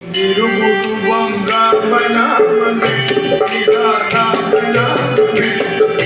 Tiruvangamalakame, Sirakamalakamee.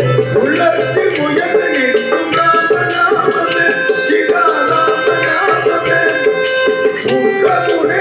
Come on,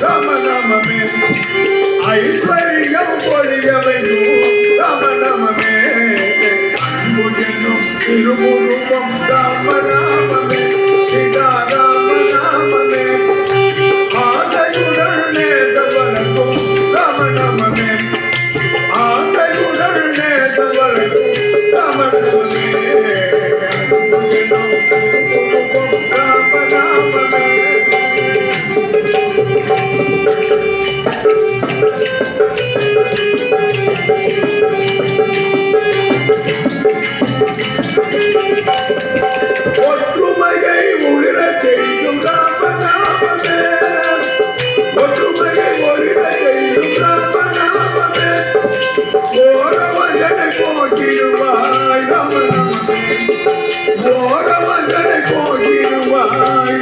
Rama Rama me. ஐஸ்வர்யம் பொழியவையோ ரமணமே அன்பு என்னும் திருமுருகம் ரமணா போக்கிடுவாய் ரமணமனே ஓரமந்தனை போக்கிடுவாய்